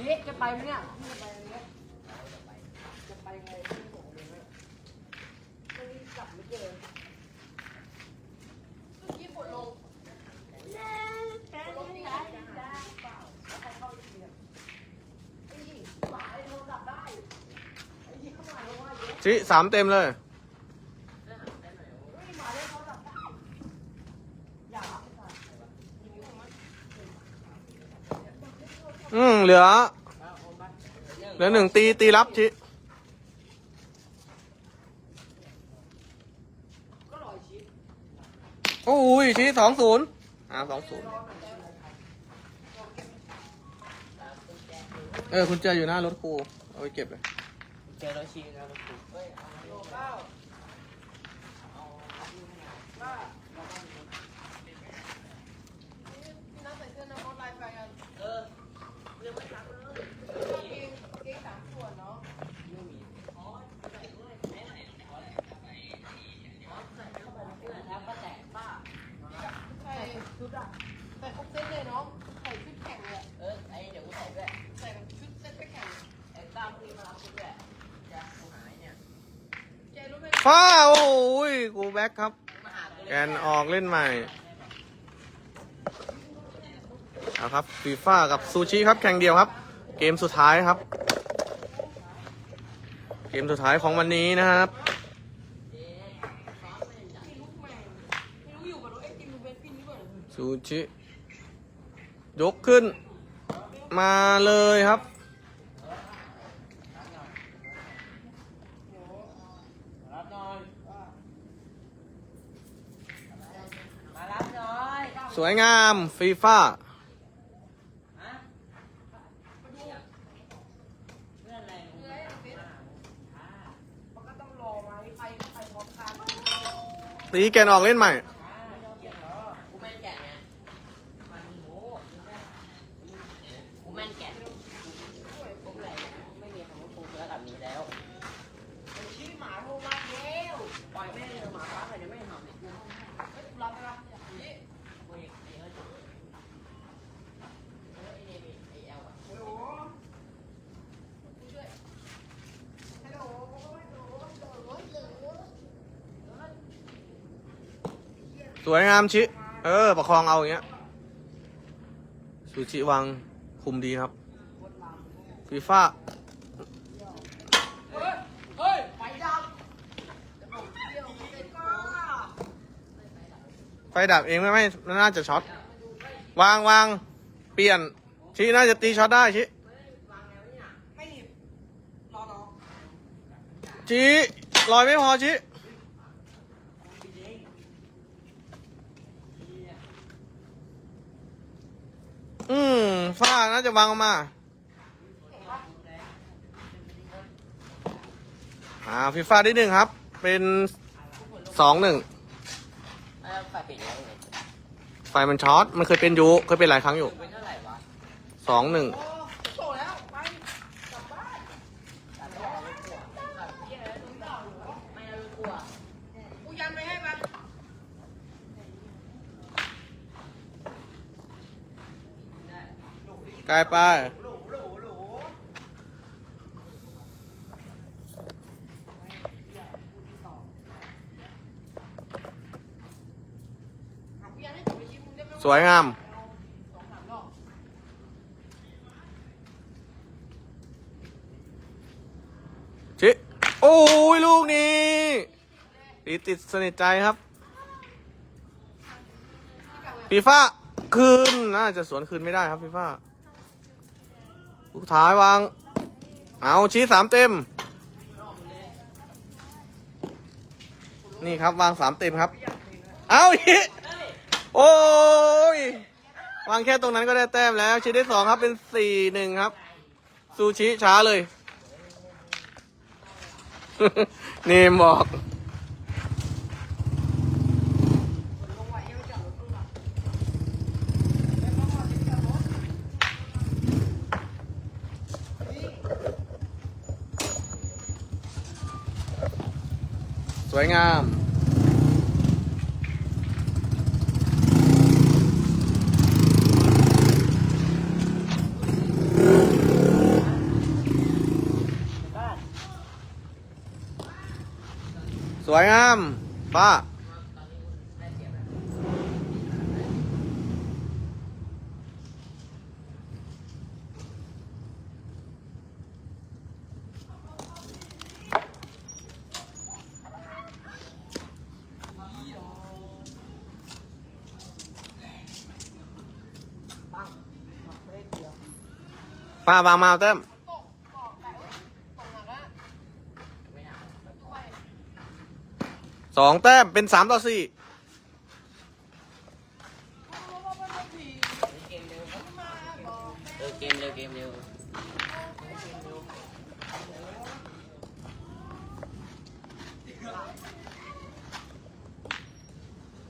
จะไปไหมเนี่ยพี่จะไปไหมเนี่ยจะไปไงพี่บอกเลยนะไม่ได้กลับไม่เจอเมื่อกี้นลงฝนลงที่ไหนเปล่าแล้วใครเข้าเนี่ยไอ้ยี่หมาไอ้โทรศัพท์ได้ไอ้ยี่เข้ามาแล้วว่าเยอะชิสามเต็มเลยเฮ้หมาได้อย่ารับไปก่อย่างนี้ผมว่าอืมเหลือ เหลือหนึ่งตีตีรับชิก็ลอยชิปโอ้ยชิสองศูนย์อ่าสองศูนย์เออคุณเจออยู่หน้ารถครูเอาไปเก็บเลยเจอรถชีนะรถถู เฮ้ยโลเก้าบ้าพี่นัทใส่เสื้อน้ำมดลายไฟกัน เออเรื่องไม่ทักเลย ชอบเกงเกงสามส่วนเนาะ ไม่มีอ๋อใส่ด้วยไหนไหนอ๋อใส่อ๋อใส่เข้าไปเพื่อนแล้วก็แตกป้า ใส่ชุดอะใส่ครบเซ็ตเลยเนาะใส่ชุดแข่งเลยอะ เออไอเดี๋ยวกูใส่ด้วย ใส่แบบชุดเซ็ตไปแข่ง ไอ้ต้าพ รุ่งนี้มารับกูด้วยจะกูหายเนี่ยเจรู้ไหมฟ้าโอ้ยกูแบ็คครับแกลยนออกเล่นใหม่เอาครับฟีฟ่ากับซูชิครับแข่งเดียวครับ เกมสุดท้ายครับ เกมสุดท้ายของวันนี้นะครับซูชิยกขึ้น มาเลยครับหน่อยมารับหน่อย สวยงามฟีฟ่าตีแกนออกเล่นใหม่ กูแม่นแกะไงมันโง่กูแม่นแกะกูอะไรไม่มีคำว่ากูแล้วกับนี้แล้ว ไอ้ชี้หมาโทรมาแล้ว ปล่อยแม่เลยหมาฟ้าใครจะไม่ทำเนี่ย เฮ้ยรับไปละนี่ กูเองไอ้เฮ้ยจุ๊บเฮ้ยไอ้เนี่ยไอ้แอลอะ ฮัลโหลผู้ช่วยฮัลโหลฮัลโหลฮัลโหลฮัลโหล สวยงามชิ เออ ประคองเอาอย่างเงี้ย ซูชิวางคุมดีครับ ฟีฟ่าไฟดับเที่ยวไม่ได้ก้าไฟดับเองไม่ไม่น่าจะช็อต วางวางเปลี่ยน ชิน่าจะตีช็อตได้ชิไม่หยิบรอน้องชิลอยไม่พอชิ อืมฝ้าน่าจะวางออกมาอ่าฟีฟ่าได้หนึ่งครับ เป็นสองหนึ่งไฟมันช็อตมันเคยเป็นอยู่เคยเป็นหลายครั้งอยู่สองหนึ่ง โอ้โตแล้ว ไป กลับบ้าน ตัดไม่เอาลูกกลัวตัด เหี้ยอะไรมึงด่าหัว ไม่เอาลูกกลัว กูยันไปให้มัน กลายไปหาสวยงาม ชิ โอ้ย ลูกนี้ตีติดสนิทใจครับ ฟีฟ่าคืน น่าจะสวนคืนไม่ได้ครับฟีฟ่า ลูกท้ายวาง เอาชี้สามเต็ม นี่ครับวางสามเต็มครับ เอาอีกโอ้ยวางแค่ตรงนั้นก็ได้แต้มแล้ว ชี้ได้สองครับเป็นสี่หนึ่งครับ ซูชิช้าเลย เนมบอก วยงามสวยงามป้า ป้าวางมาเอาแต้มตกบอกแต่ว่าตกหนักแล้วไม่เอาด้วยสองแต้มเป็นสามต่อสี่เกมเร็วเกมเร็วเกมเร็ว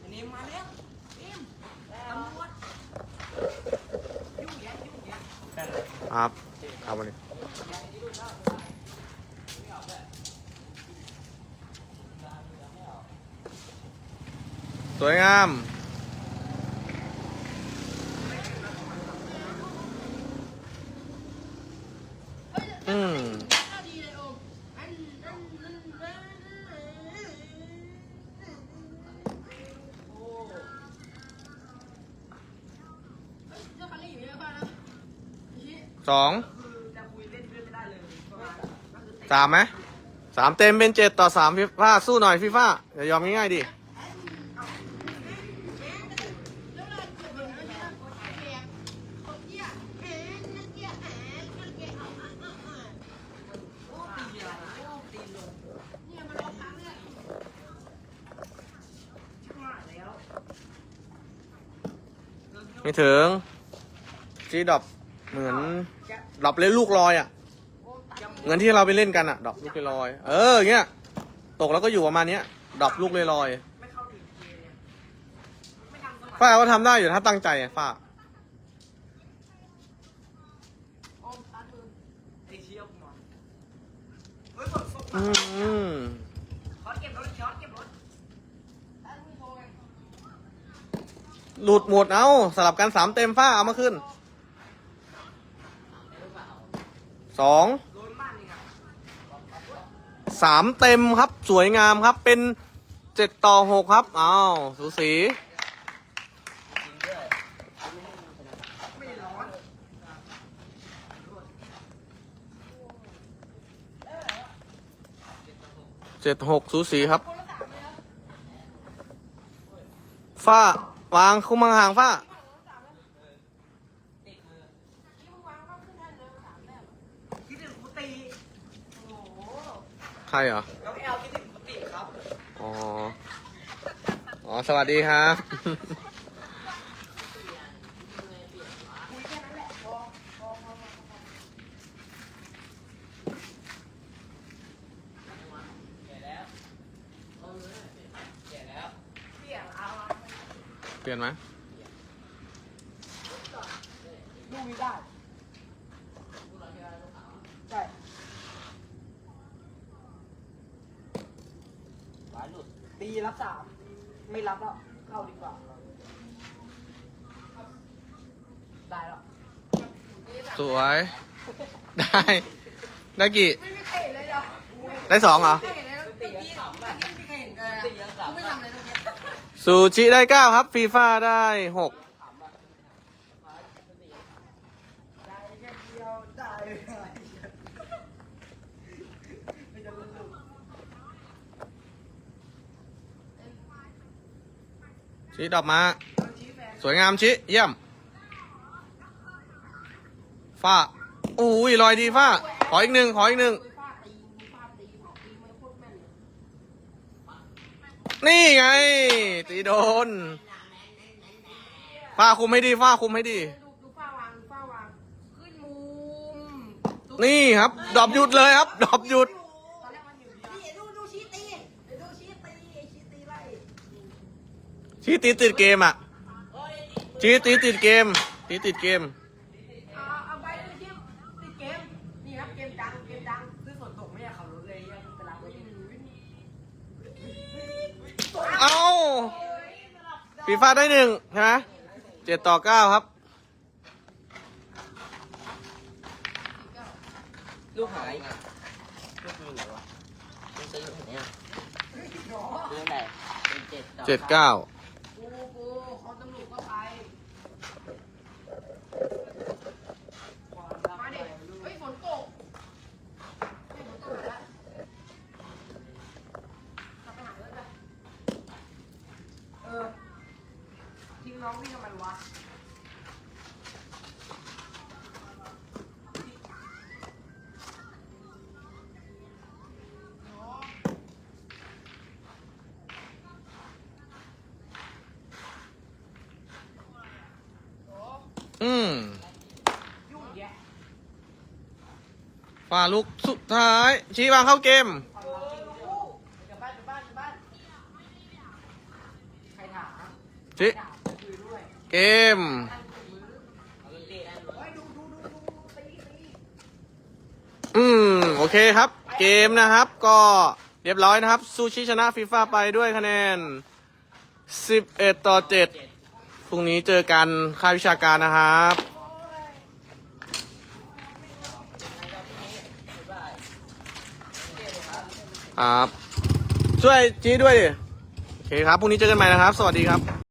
อันนี้มาแล้วอิมตำรวจยุ่งแยะยุ่งแยะ ครับครับวันนี้สวยงาม อืม น่าดีเลยโอมอันอันอันอันโอ้เฮ้ยเจ้าคันนี้อยู่เยอะมากนะชี้ สอง คือจะคุยเล่นด้วยไม่ได้เลยเพราะว่า ก็คือสามไหมสามเต็มเป็นเจ็ดต่อสามฟีฟ่าสู้หน่อยฟีฟ่าอย่ายอมง่ายๆดิแล้วเวลาเกิดเหตุการณ์แบบนี้คนเหี้ยแหมนักเหี้ยแหมนักเหี้ยเอาเอาเอาเอาโอ้ตีอะไม่ถึงจีดรอปเหมือน ดรอปเล่นลูกลอยอะโอ้ตายเงินที่เราไปเล่นกันอะดรอปลูกลอยๆเอออย่างเงี้ยตกแล้วก็อยู่ประมาณเนี้ยดรอปลูกลอยไม่เข้าถึงเกมเนี่ยไม่ทำสมัๆฝ้าก็ทำได้อยู่ถ้าตั้งใจอะฝ้าโอ้ตามือไอ้เชี่ยกูมาเฮ้ยกดส่งอืมามช็อตเก็บรถช็อตเก็บรถตามือโทรไงหลุดหมดเอาสลับกันสามเต็มฝ้าเอามาขึ้น สองสามเต็มครับสวยงามครับเป็นเจ็ดต่อหกครับอ้าวสูสีเจ็ดหกสูสีครับ ฝ้าวางคุมห่างๆฝ้า คิดถึงกุฏิโอ้โห ใครเหรอ น้องแอลคิดถึงกุฏิครับ อ๋อ อ๋อ สวัสดีครับคุยแค่นั้นแหละพอพอพอพอพอแก่แล้วเออแก่แล้วเปลี่ยนเอาละเปลี่ยนไหมลูกนี้ได้ใช่ หลายหลุด ตีรับสามไม่รับแล้ว เข้าดีกว่า ได้แล้ว สวย ได้ ได้กี่ ไม่มีใครเห็นเลยเหรอได้สองเหรอ ไม่เห็นเลยเมื่อกี้เมื่อกี้ไม่มีใครเห็นเลยตียังกลับไม่ทำอะไรตรงนี้ซูชิได้เก้าครับฟีฟ่าได้หก ได้แค่เดียวได้ไม่จะลืม ชิดอกมาสวยงามชิเยี่ยมฝ้าอุ้ยลอยดีฝ้า ขออีกหนึ่งขออีกหนึ่งนี่ไง ตีโดนฝ้าคุมให้ดีฝ้าคุมให้ดี นี่ครับ ดอปหยุดเลยครับ ดอปหยุด ตอนแรกมันอยู่นี่ดูดูชี้ตีเดี๋ยวดูชี้ตีไอ้ชี้ตีไล่ ชีตีติดเกมอะชีตีติดเกมตีติดเกม เอาเอาไปเลยชี้ติดเกม นี่ครับเกมดัง เกมดังคือฝนตกไม่อยากขับรถเลยยังไปรับไว้ที่เอาฟีฟ่าได้หนึ่งใช่ไหมเจ็ดต่อเก้าครับ ลูกหายลูกมีไหนวะมันซื้ออยู่ไหนอะจ็ดเจ็ดเก้า กูกูเขาตำรวจก็ไปมาดิเฮ้ยฝนตกเฮ้ยฝนตกแล้วกลับไปหาเพื่อนไปเออทิ้งน้องพี่ทำไมวะ อืมยุ่งแยะฝ่าลุกสุดท้าย ชี้วางเข้าเกมเออรู้กลับบ้านกลับบ้านกลับบ้านใครถามชี้ถามคุยด้วยเกมตั้งมือเอาเล่นนั่นเฮ้ยดูดูดูดูตีตีอืม โอเคครับ เกมนะครับ ก็เรียบร้อยนะครับ ซูชิชนะฟีฟ่าไปด้วยคะแนน 11 ต่อ 7 พรุ่งนี้เจอกันค่ายวิชาการนะครับครับช่วยจี้ด้วยดิโอเคครับพรุ่งนี้เจอกันใหม่นะครับ สวัสดีครับ